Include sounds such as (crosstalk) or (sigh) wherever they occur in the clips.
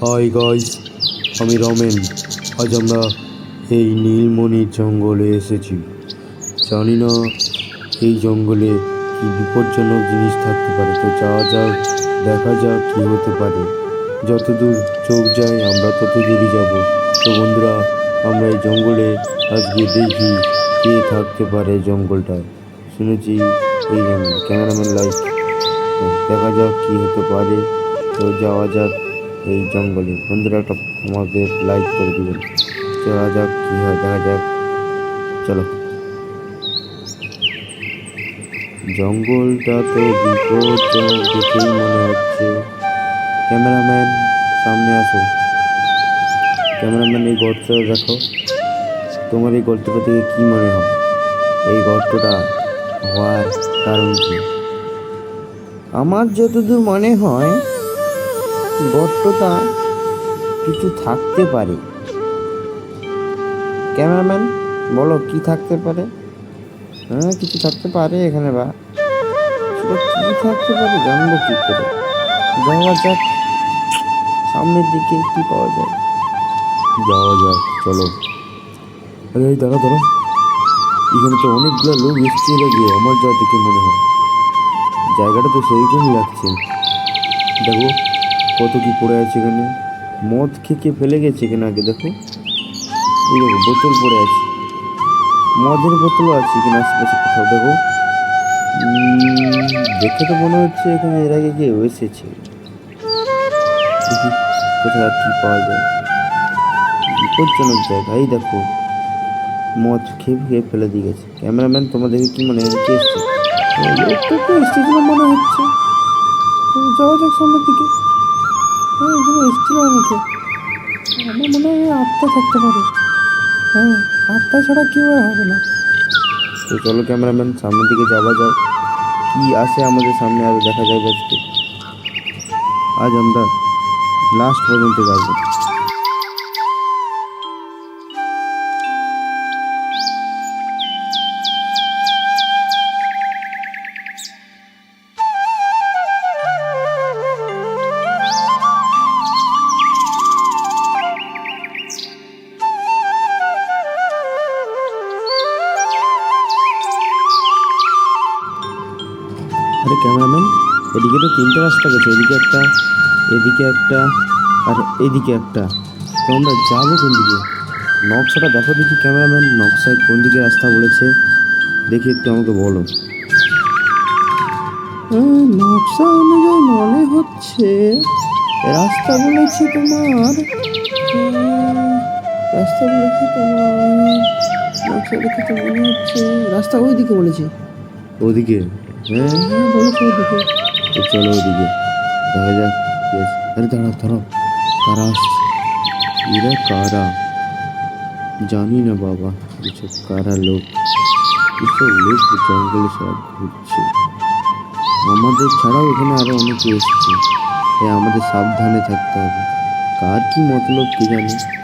Hi guys আমি রমেন। আজ আমরা এই নীলমণির জঙ্গলে এসেছি। জানি না এই জঙ্গলে কি বিপজ্জনক জিনিস থাকতে পারে, তো যাওয়া যাক দেখা যাক কি হতে পারে। যতদূর চোখ যায়, আমরা তত দূরই যাব। তো বন্ধুরা, আমরা এই জঙ্গলে আজকে দেখি কে থাকতে পারে জঙ্গলটায়। শুনেছি এই জঙ্গল ক্যামেরাম্যান লাইট দেখা যাক কি হতে পারে। তো যাওয়া যাক। এই জঙ্গলে। বন্ধুরা, একটা আমাদের লাইক করে দিবেন। যাওয়া যাক, কী হয়, দেখা যাক। চলো। জঙ্গলটা তো দেখেই মনে হচ্ছে। ক্যামেরাম্যান, সামনে আসো। ক্যামেরাম্যান, এই গর্তটা দেখো। তোমার এই গর্তটা থেকে কী মনে হয় এই গর্তটা হওয়ার কারণ কি? আমার যতদূর মনে হয় গর্তটা কিছু থাকতে পারে। ক্যামেরাম্যান, বলো কি থাকতে পারে? হ্যাঁ কিছু থাকতে পারে এখানে বা? সেটা কি থাকতে পারে জানব কি করে? যাওয়া যাক, সামনের দিকে কি পাওয়া যায়। যাওয়া যাক, চলো। আরে, এই দাঁড়া দাঁড়া এখানে তো অনেকগুলো লোক এসছে লাগে আমার যা দেখে মনে হয়। জায়গাটা তো সেইরকমই লাগছে। দেখো কত কি পড়ে আছে এখানে? মদ খেয়ে কে ফেলে গেছে এখানে আগে, দেখো। এই দেখো, বোতল পড়ে আছে। মদের বোতলও আছে এখানে আশেপাশে কোথাও, দেখো। দেখে তো মনে হচ্ছে এখানে এর আগে কেউ এসেছে। (laughs) কোথায় আর কি পাওয়া যায়? বিপজ্জনক জায়গা, এই দেখো। মদ খেয়ে খেয়ে ফেলে দিয়ে গেছে। ক্যামেরাম্যান, তোমাদেরকে কি মনে এসছে লোকটা মনে হচ্ছে। যাওয়া যাক সামনের দিকে। হ্যাঁ এখানে এসেছিল অনেকে। আমার মনে হয় আত্মা থাকতে পারে। হ্যাঁ আত্মা ছাড়া কেউ আর হবে না। তো চলো ক্যামেরাম্যান, সামনের দিকে যাওয়া যাক। কী আসে আমাদের সামনে আরও দেখা যাবে আজকে? আজ আমরা লাস্ট পর্যন্ত যাব। তিনটে রাস্তা গেছে এদিকে একটা এদিকে একটা আর এদিকে একটা। তো আমরা যাব কোন দিকে? নকশাটা দেখো দেখি ক্যামেরাম্যান নকশায় কোন দিকে রাস্তা বলেছে দেখি একটু আমাকে বলো। নকশা অনুযায়ী মনে হচ্ছে রাস্তা বলেছে তোমার রাস্তা বলেছে তোমার নকশা দেখে তো মনে হচ্ছে রাস্তা ওই দিকে বলেছে। ওদিকে হ্যাঁ হ্যাঁ বলেছে ওইদিকে। তো চলো ওদিকে। দেখা যাক আরে দাঁড়াও দাঁড়াও। কারা এরা কারা? জানি না বাবা, এসব কারা লোক? এসব লোক জঙ্গলে সব ঘুরছে। আমাদের ছাড়াও এখানে আরও অনেকে এসছে। তাই আমাদের সাবধানে থাকতে হবে। কার কি মতলব কে জানে?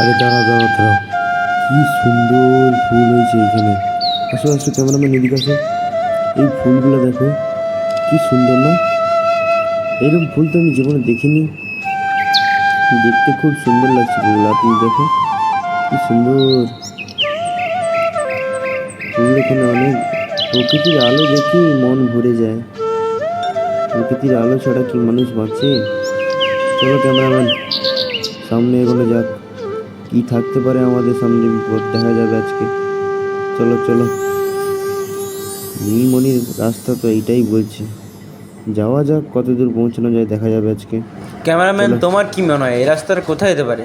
আরে দাঁড়া দাঁড়া দাঁড়া। কি সুন্দর ফুল হয়েছে এখানে। আসো আসো, ক্যামেরাম্যান এদিকে আসো। এই ফুলগুলো দেখো, কি সুন্দর না? এরকম ফুল তো আমি জীবনে দেখিনি। দেখতে খুব সুন্দর লাগছে ফুলগুলো তুমি দেখো, কি সুন্দর। ফুল এখানে অনেক প্রকৃতির আলো দেখি মন ভরে যায়। প্রকৃতির আলো ছাড়া কি মানুষ বাঁচে? চলো ক্যামেরাম্যান, সামনে এগোনো যাক। কি থাকতে পারে আমাদের সামনে বিপদ? দেখা যাবে আজকে। চলো চলো। নীলমণির রাস্তা তো এইটাই বলছে। যাওয়া যাক কত দূর পৌঁছানো যায় দেখা যাবে আজকে। ক্যামেরাম্যান তোমার কি মনে হয় এই রাস্তার কোথায় যেতে পারে?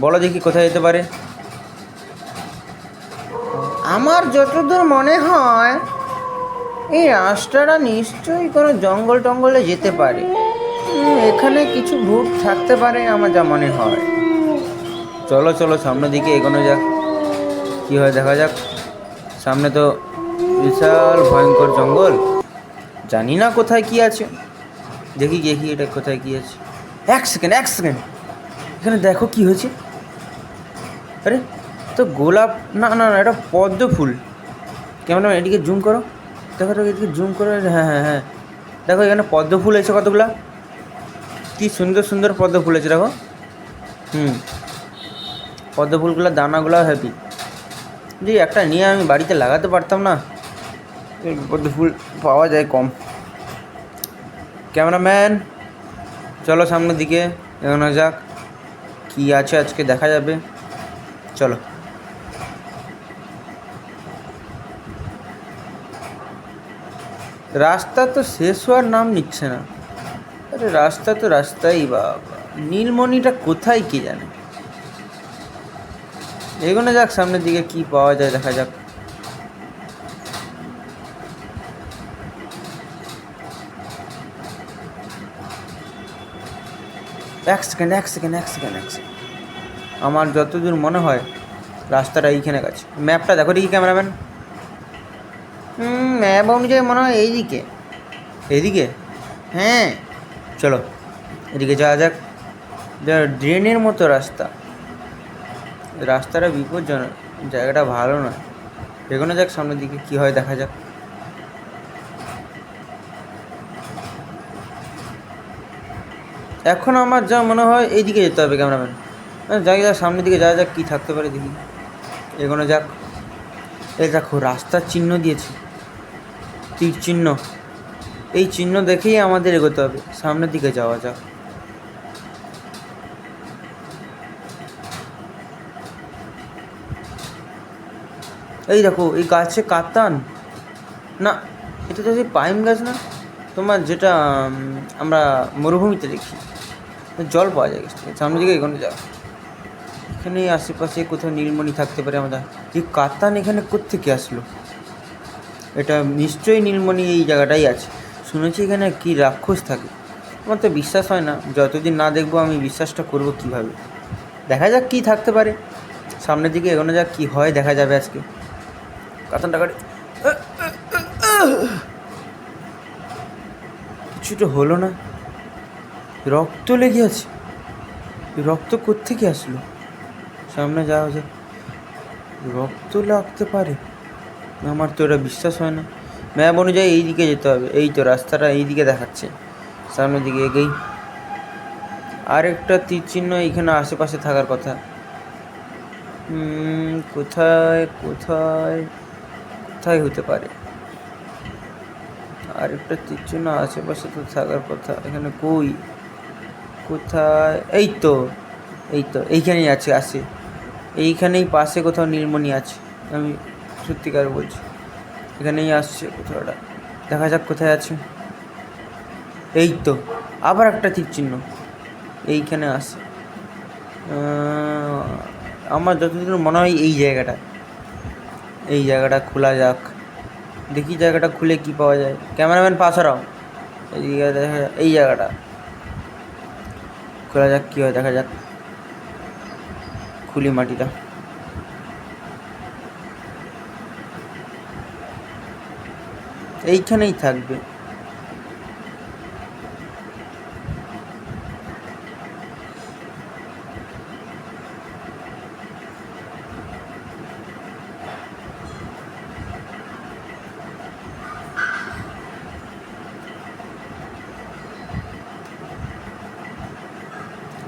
বলো দেখি কোথায় যেতে পারে। আমার যতদূর মনে হয় এই রাস্তাটা নিশ্চয়ই কোনো জঙ্গল টঙ্গলে যেতে পারে। এখানে কিছু ভূত থাকতে পারে আমার যা মনে হয়। চলো চলো, সামনের দিকে এগোনো যাক। কী হয় দেখা যাক। সামনে তো বিশাল ভয়ঙ্কর জঙ্গল। জানি না কোথায় কি আছে। দেখি দেখি এটা কোথায় কি আছে। এক সেকেন্ড এক সেকেন্ড। এখানে দেখো কি হয়েছে। আরে, তো গোলাপ, না না না, এটা পদ্ম ফুল। কেমন এদিকে জুম করো। দেখো দেখো, এদিকে জুম করো হ্যাঁ হ্যাঁ হ্যাঁ। দেখো, এখানে পদ্ম ফুল আছে কতগুলা? কি সুন্দর সুন্দর পদ্ম ফুল আছে, দেখো। হুম। পদ্ম ফুলগুলোর দানাগুলো হ্যাপি যদি একটা নিয়ে আমি বাড়িতে লাগাতে পারতাম না পদ্ম ফুল পাওয়া যায় কম। ক্যামেরাম্যান, চলো সামনের দিকে এগোনো যাক, কি আছে আজকে দেখা যাবে। চলো। রাস্তা তো শেষ হওয়ার নাম নিচ্ছে না। আরে রাস্তা তো রাস্তাই বাবা। নীলমণিটা কোথায় কে জানে? এগোনো যাক, সামনের দিকে কি পাওয়া যায় দেখা যাক। এক সেকেন্ড এক সেকেন্ড এক সেকেন্ড এক সেকেন্ড। আমার যতদূর মনে হয়, রাস্তাটা এইখানে গেছে। ম্যাপটা দেখো দেখি, ক্যামেরাম্যান। ম্যাপ অনুযায়ী মনে হয় এইদিকে। এইদিকে? হ্যাঁ। চলো, এদিকে যাওয়া যাক। ড্রেনের মতো রাস্তা। রাস্তাটা বিপজ্জনক, জায়গাটা ভালো নয়। এগোনো যাক সামনের দিকে, কী হয় দেখা যাক। এখন আমার যা মনে হয়, এইদিকে যেতে হবে ক্যামেরাম্যান। যাই যাক সামনের দিকে যাওয়া যাক, কী থাকতে পারে দেখি। এগোনো যাক। এই দেখো, রাস্তার চিহ্ন দিয়েছে। তীর চিহ্ন। এই চিহ্ন দেখেই আমাদের এগোতে হবে। সামনের দিকে যাওয়া যাক। এই দেখো, এই গাছে কাতান। না, এটা তো পাইন গাছ না। তোমার যেটা আমরা মরুভূমিতে দেখি। জল পাওয়া যায় সামনের দিকে এগোনো যাক। এখানে আশেপাশে কোথাও নীলমণি থাকতে পারে আমাদের। এই কাতান এখানে কোত্থেকে আসলো? এটা নিশ্চয়ই নীলমণি এই জায়গাটাই আছে। শুনেছি এখানে কি রাক্ষস থাকে। আমার তো বিশ্বাস হয় না। যতদিন না দেখব আমি বিশ্বাসটা করব কীভাবে। দেখা যাক কি থাকতে পারে। সামনের দিকে এগোনো যাক, কি হয়, দেখা যাবে আজকে। কাতানটা কাটে। কিছুটা হলো না। রক্ত লেগে আছে। রক্ত কোত্থেকে আসলো? সামনে যাওয়া যায় রক্ত লাগতে পারে। আমার তো এটা বিশ্বাস হয় না। ম্যাপ অনুযায়ী এই দিকে যেতে হবে। এই তো রাস্তাটা এই দিকে দেখাচ্ছে। সামনের দিকে এগেই। আর একটা তীর চিহ্ন এইখানে আশেপাশে থাকার কথা। কোথায় কোথায়? কোথায় হতে পারে। আর একটা চিহ্ন আশেপাশে তো থাকার কথা। এখানে কই? কোথায়? এই তো এই তো, এইখানেই আছে আসে এইখানেই পাশে কোথাও নীলমণি আছে, আমি সত্যিকার বলছি। এখানেই আসছে কোথাওটা দেখা যাক কোথায় আছে। এই তো, আবার একটা তীর চিহ্ন। এইখানে আসে আমার যতদূর মনে হয় এই জায়গাটা এই জায়গাটা খোলা যাক। দেখি জায়গাটা খুলে কি পাওয়া যায়। ক্যামেরাম্যান, পাশ হারাও এই জায়গাটা এই জায়গাটা। খোলা যাক, কী হয় দেখা যাক। খুলি মাটিটা। এইখানেই থাকবে।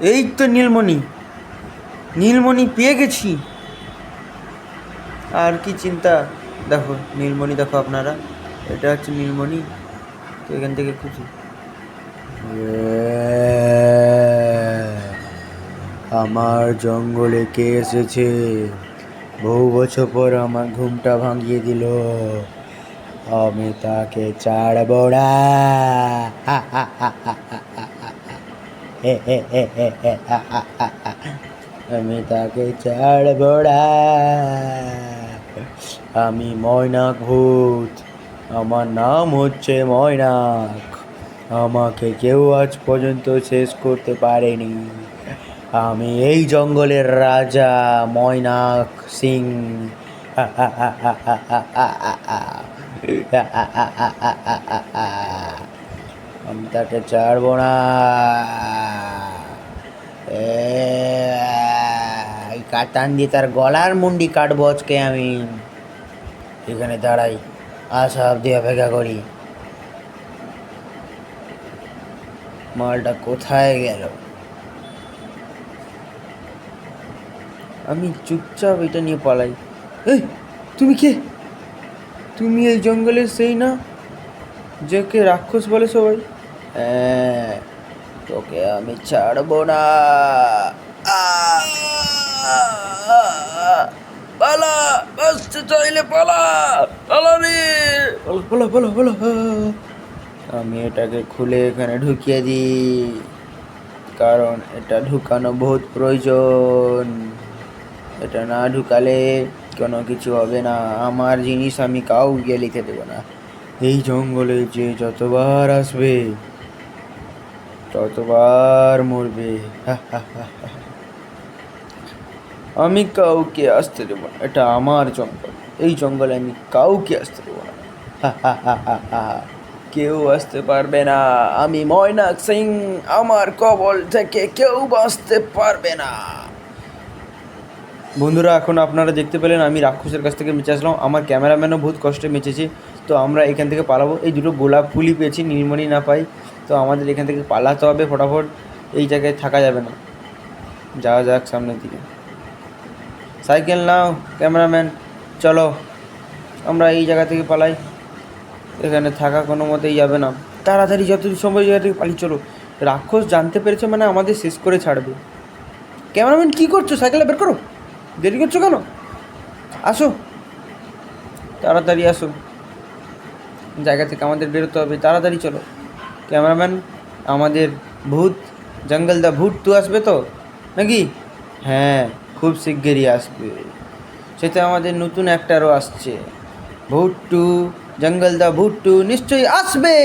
এই তো নীলমণি। নীলমণি পেয়ে গেছি। আর কি চিন্তা? দেখো, নীলমণি দেখো আপনারা। এটা হচ্ছে নীলমণি। তো এখান থেকে খুঁজি। আমার জঙ্গলে কে এসেছে? বহু বছর পর আমার ঘুমটা ভাঙিয়ে দিল। আমি তাকে ছাড়ব না (laughs) আমি তাকে ছাড়ব আমি ময়নাক ভূত। আমার নাম হচ্ছে ময়নাক। আমাকে কেউ আজ পর্যন্ত শেষ করতে পারেনি। আমি এই জঙ্গলের রাজা ময়নাক সিং। (laughs) আমি তাকে ছাড়বো না। এই কাতান দিয়ে তার গলার মুন্ডি কাটবো আজকে আমি। এখানে দাঁড়াই আসা অব্দি অপেক্ষা করি। মালটা কোথায় গেল? আমি চুপচাপ এটা নিয়ে পালাই। এই, তুমি কে? তুমি এই জঙ্গলের সেই না? যাকে রাক্ষস বলে সবাই। তোকে আমি ছাড়বো না! পালা, বাঁচতে চাইলে পালা পালা পালা পালা পালা। আমি এটাকে খুলে এখানে ঢুকিয়ে দিই, কারণ এটা ঢুকানো বহুত প্রয়োজন। এটা না ঢুকালে কোনো কিছু হবে না। আমার জিনিস আমি কাউকে লিখে দেবো না। এই জঙ্গলে যে যতবার আসবে ততবার মরবে। আমি কাউকে আসতে দেবো না। এটা আমার জঙ্গল। এই জঙ্গলে আমি কাউকে আসতে দেবো না। কেউ আসতে পারবে না। আমি ময়নাক সিং। আমার কবল থেকে কেউ বাঁচতে পারবে না। বন্ধুরা, এখন আপনারা দেখতে পেলেন, আমি রাক্ষসের কাছ থেকে বেঁচে আসলাম। আমার ক্যামেরাম্যানও বহুত কষ্টে বেঁচেছে তো আমরা এখান থেকে পালাবো। এই দুটো গোলাপ ফুলই পেয়েছি, নীলমণি না পাই। তো আমাদের এখান থেকে পালাতে হবে ফটাফট, এই জায়গায় থাকা যাবে না। যাওয়া যাক সামনের দিকে। সাইকেল নাও, ক্যামেরাম্যান, চলো। আমরা এই জায়গা থেকে পালাই। এখানে থাকা কোনো মতেই যাবে না। তাড়াতাড়ি যত এই জায়গা থেকে পালিয়ে চলো। রাক্ষস জানতে পেরেছে মানে আমাদের শেষ করে ছাড়বে। ক্যামেরাম্যান, কী করছ? সাইকেলে বের করো। দেরি করছ কেন? আসো। তাড়াতাড়ি আসো। জায়গা থেকে আমাদের বেরোতে হবে, তাড়াতাড়ি চলো। ক্যামেরাম্যান, আমাদের ভূত, জঙ্গল দা ভূত টু আসবে তো? নাকি? হ্যাঁ খুব শিগগিরই আসবে। সেটা আমাদের নতুন অ্যাক্টারও আসছে। ভূত টু, জঙ্গল দা ভূত টু নিশ্চয়ই আসবে!